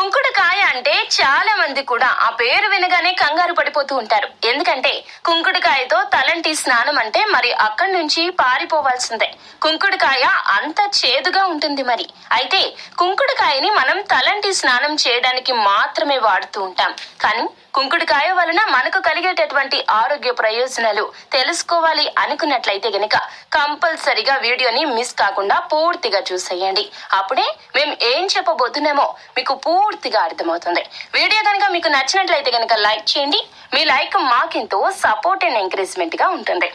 కుంకుడుకాయ అంటే చాలా మంది కూడా ఆ పేరు వినగానే కంగారు పడిపోతూ ఉంటారు. ఎందుకంటే కుంకుడుకాయతో తలంటి స్నానం అంటే మరి అక్కడి నుంచి పారిపోవాల్సిందే. కుంకుడుకాయ అంత చేదుగా ఉంటుంది మరి. అయితే కుంకుడుకాయని మనం తలంటి స్నానం చేయడానికి మాత్రమే వాడుతూ ఉంటాం. కానీ కుంకుడుకాయ వలన మనకు కలిగేటటువంటి ఆరోగ్య ప్రయోజనాలు తెలుసుకోవాలి అనుకున్నట్లయితే గనక కంపల్సరిగా వీడియోని మిస్ కాకుండా పూర్తిగా చూసేయండి. అప్పుడే మేము ఏం చెప్పబోతున్నామో మీకు పూర్తిగా అర్థమవుతుంది. వీడియో కనుక మీకు నచ్చినట్లయితే గనక లైక్ చేయండి. మీ లైక్ మాకెంతో సపోర్ట్ అండ్ ఎంకరేజ్మెంట్గా ఉంటుంది.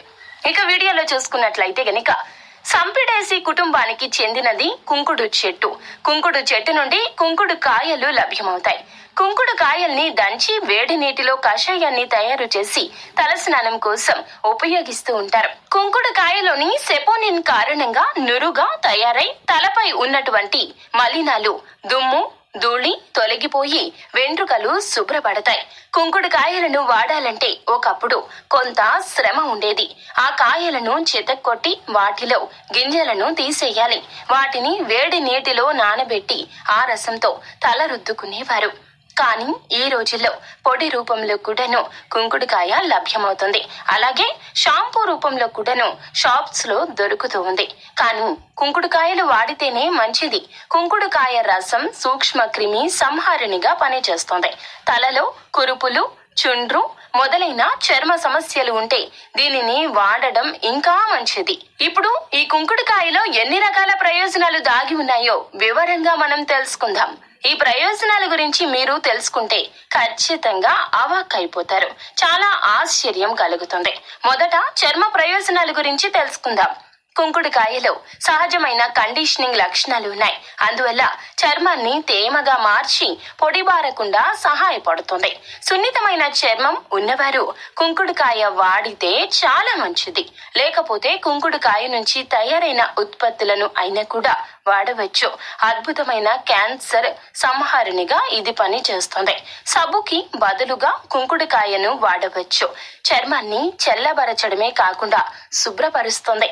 ఇక వీడియోలో చూసుకున్నట్లయితే గనక సంపిడేసి కుటుంబానికి చెందినది కుంకుడు చెట్టు. కుంకుడు చెట్టు నుండి కుంకుడు కాయలు లభ్యమవుతాయి. కుంకుడు కాయల్ని దంచి వేడి నీటిలో కషాయాన్ని తయారు చేసి తలస్నానం కోసం ఉపయోగిస్తూ ఉంటారు. కుంకుడు కాయలోని సెపోనిన్ కారణంగా నురుగా తయారై తలపై ఉన్నటువంటి మలినాలు దుమ్ము ధూళి తొలగిపోయి వెంట్రుకలు శుభ్రపడతాయి. కుంకుడు కాయలను వాడాలంటే ఒకప్పుడు కొంత శ్రమ ఉండేది. ఆ కాయలను చితక్కొట్టి వాటిలో గింజలను తీసేయాలి. వాటిని వేడి నీటిలో నానబెట్టి ఆ రసంతో తల రుద్దుకునేవారు కానీ ఈ రోజుల్లో పొడి రూపంలో కూడాను కుంకుడుకాయ లభ్యమవుతుంది. అలాగే షాంపూ రూపంలో కూడాను షాప్స్లో దొరుకుతూ ఉంది. కానీ కుంకుడుకాయలు వాడితేనే మంచిది. కుంకుడుకాయ రసం సూక్ష్మ క్రిమి సంహారిణిగా పనిచేస్తుంది. తలలో కురుపులు చుండ్రు మొదలైన చర్మ సమస్యలు ఉంటే దీనిని వాడడం ఇంకా మంచిది. ఇప్పుడు ఈ కుంకుడుకాయలో ఎన్ని రకాల ప్రయోజనాలు దాగి ఉన్నాయో వివరంగా మనం తెలుసుకుందాం. ఈ ప్రయోజనాల గురించి మీరు తెలుసుకుంటే ఖచ్చితంగా అవాక్ అయిపోతారు. చాలా ఆశ్చర్యం కలుగుతుంది. మొదట చర్మ ప్రయోజనాల గురించి తెలుసుకుందాం. కుంకుడుకాయలో సహజమైన కండిషనింగ్ లక్షణాలు ఉన్నాయి అందువల్ల చర్మాన్ని తేమగా మార్చి పొడిబారకుండా సహాయపడుతుంది. సున్నితమైన చర్మం ఉన్నవారు కుంకుడుకాయ వాడితే చాలా మంచిది. లేకపోతే కుంకుడుకాయ నుంచి తయారైన ఉత్పత్తులను అయినా కూడా వాడవచ్చు. అద్భుతమైన క్యాన్సర్ సంహారిణిగా ఇది పని చేస్తుంది. సబ్బుకి బదులుగా కుంకుడుకాయను వాడవచ్చు. చర్మాన్ని చల్లబరచడమే కాకుండా శుభ్రపరుస్తుంది.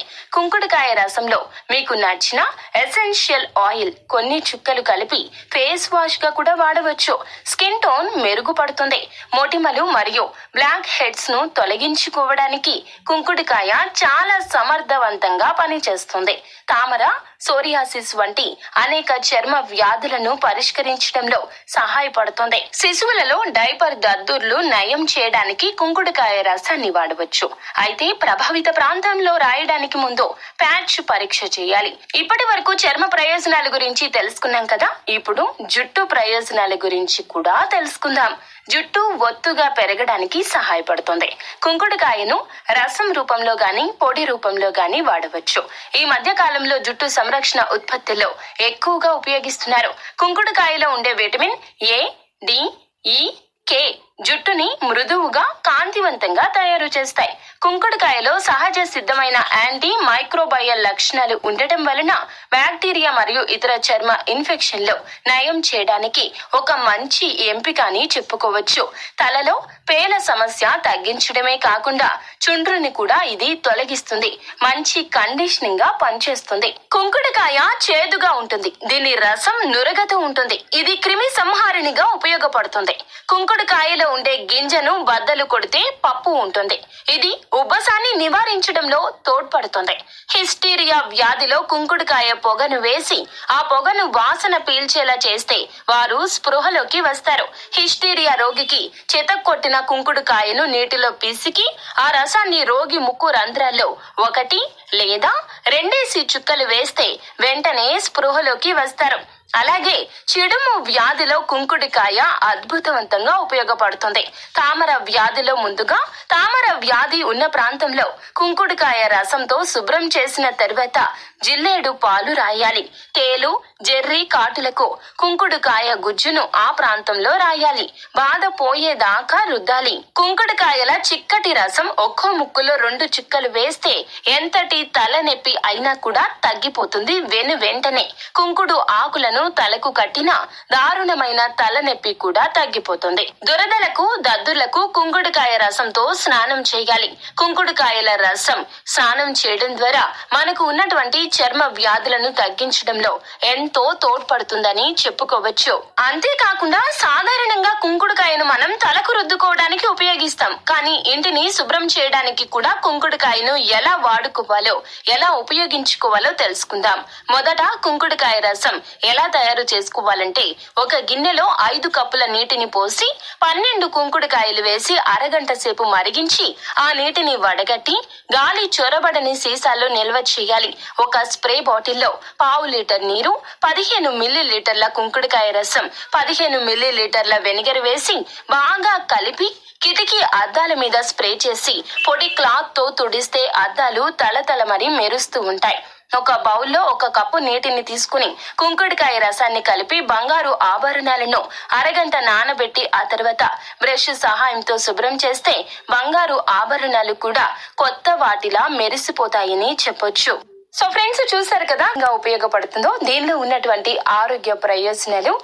కుంకుడుకాయ రసంలో మీకు నచ్చిన ఎసెన్షియల్ ఆయిల్ కొన్ని చుక్కలు కలిపి ఫేస్ వాష్గా కూడా వాడవచ్చు. స్కిన్ టోన్ మెరుగుపడుతుంది. మొటిమలు మరియు బ్లాక్ హెడ్స్ను తొలగించుకోవడానికి కుంకుడుకాయ చాలా సమర్థవంతంగా పనిచేస్తుంది. తామర సోరియాసిస్ వంటి అనేక చర్మ వ్యాధులను పరిష్కరించడంలో సహాయపడుతుంది. శిశువులలో డైపర్ దద్దుర్లు నయం చేయడానికి కుంకుడుకాయ రసాన్ని వాడవచ్చు. అయితే ప్రభావిత ప్రాంతంలో రాయడానికి ముందు ప్యాచ్ పరీక్ష చేయాలి. ఇప్పటి వరకు చర్మ ప్రయోజనాల గురించి తెలుసుకున్నాం కదా? ఇప్పుడు జుట్టు ప్రయోజనాల గురించి కూడా తెలుసుకుందాం. జుట్టు ఒత్తుగా పెరగడానికి సహాయపడుతుంది. కుంకుడుకాయను రసం రూపంలో గాని పొడి రూపంలో గాని వాడవచ్చు. ఈ మధ్య కాలంలో జుట్టు సంరక్షణ ఉత్పత్తుల్లో ఎక్కువగా ఉపయోగిస్తున్నారు. కుంకుడుకాయలో ఉండే విటమిన్ ఏ డి ఈ కే జుట్టుని మృదువుగా కాంతివంతంగా తయారు చేస్తాయి. కుంకుడుకాయలో సహజ సిద్ధమైన యాంటీ మైక్రోబయల్ లక్షణాలు ఉండటం వలన బ్యాక్టీరియా మరియు ఇతర చర్మ ఇన్ఫెక్షన్లు నయం చేయడానికి ఒక మంచి ఎంపిక అని చెప్పుకోవచ్చు. తలలో పేల సమస్య తగ్గించడమే కాకుండా చుండ్రుని కూడా ఇది తొలగిస్తుంది. మంచి కండిషనింగ్గా పనిచేస్తుంది. కుంకుడుకాయ చేదుగా ఉంటుంది. దీని రసం నురగతూ ఉంటుంది. ఇది క్రిమి సంహారిణిగా ఉపయోగపడుతుంది. కుంకుడుకాయలో ఉండే గింజను బద్దలు కొడితే పప్పు ఉంటుంది. ఇది ఉబ్బసాన్ని నివారించడంలో తోడ్పడుతుంది. హిస్టీరియా వ్యాధిలో కుంకుడుకాయ పొగను వేసి ఆ పొగను వాసన పీల్చేలా చేస్తే వారు స్పృహలోకి వస్తారు. హిస్టీరియా రోగికి చితక్కొట్టిన కుంకుడుకాయను నీటిలో పిసికి ఆ రసం రసాన్ని రోగి ముక్కు రంధ్రాల్లో ఒకటి లేదా రెండేసి చుక్కలు వేస్తే వెంటనే స్పృహలోకి వస్తారు. అలాగే చిడుము వ్యాధిలో కుంకుడికాయ అద్భుతవంతంగా ఉపయోగపడుతుంది. తామర వ్యాధిలో ముందుగా తామర వ్యాధి ఉన్న ప్రాంతంలో కుంకుడికాయ రసంతో శుభ్రం చేసిన తర్వాత జిల్లేడు పాలు రాయాలి. తేలు జెర్రీ కాటులకు కుంకుడుకాయ గుజ్జును ఆ ప్రాంతంలో రాయాలి. బాధ పోయేదాకా రుద్దాలి. కుంకుడుకాయల చిక్కటి రసం ఒక్కో ముక్కులో రెండు చుక్కలు వేస్తే ఎంతటి తలనొప్పి అయినా కూడా తగ్గిపోతుంది వెను వెంటనే. కుంకుడు ఆకులను తలకు కట్టిన దారుణమైన తలనొప్పి కూడా తగ్గిపోతుంది. దురదలకు దద్దులకు కుంకుడుకాయ రసంతో స్నానం చేయాలి. కుంకుడుకాయల రసం స్నానం చేయడం ద్వారా మనకు ఉన్నటువంటి చర్మ వ్యాధులను తగ్గించడంలో ఎంతో తోడ్పడుతుందని చెప్పుకోవచ్చు. అంతేకాకుండా సాధారణంగా కుంకుడుకాయను మనం తలకు రుద్దుకోవడానికి ఉపయోగిస్తాం కానీ ఇంటిని శుభ్రం చేయడానికి కూడా కుంకుడుకాయను ఎలా వాడుకోవాలో ఎలా ఉపయోగించుకోవాలో తెలుసుకుందాం. మొదట కుంకుడుకాయ రసం ఎలా తయారు చేసుకోవాలంటే ఒక గిన్నెలో ఐదు కప్పుల నీటిని పోసి పన్నెండు కుంకుడుకాయలు వేసి అరగంట సేపు మరిగించి ఆ నీటిని వడగట్టి గాలి చొరబడని సీసాల్లో నిల్వ చేయాలి. ఒక స్ప్రే బాటిల్లో పావు లీటర్ నీరు పదిహేను మిల్లీ లీటర్ల కుంకుడుకాయ రసం పదిహేను మిల్లీ లీటర్ల వెనిగర్ వేసి బాగా కలిపి కిటికీ అద్దాల మీద స్ప్రే చేసి పొడి క్లాత్తో తుడిస్తే అద్దాలు తలతలమని మెరుస్తూ ఉంటాయి. ఒక బౌల్లో ఒక కప్పు నీటిని తీసుకుని కుంకుడుకాయ రసాన్ని కలిపి బంగారు ఆభరణాలను అరగంట నానబెట్టి ఆ తర్వాత బ్రష్ సహాయంతో శుభ్రం చేస్తే బంగారు ఆభరణాలు కూడా కొత్త వాటిలా మెరిసిపోతాయని చెప్పొచ్చు. సో ఫ్రెండ్స్ చూసారు కదా ఇంకా ఉపయోగపడుతుందో? దీనిలో ఉన్నటువంటి ఆరోగ్య ప్రయోజనాలు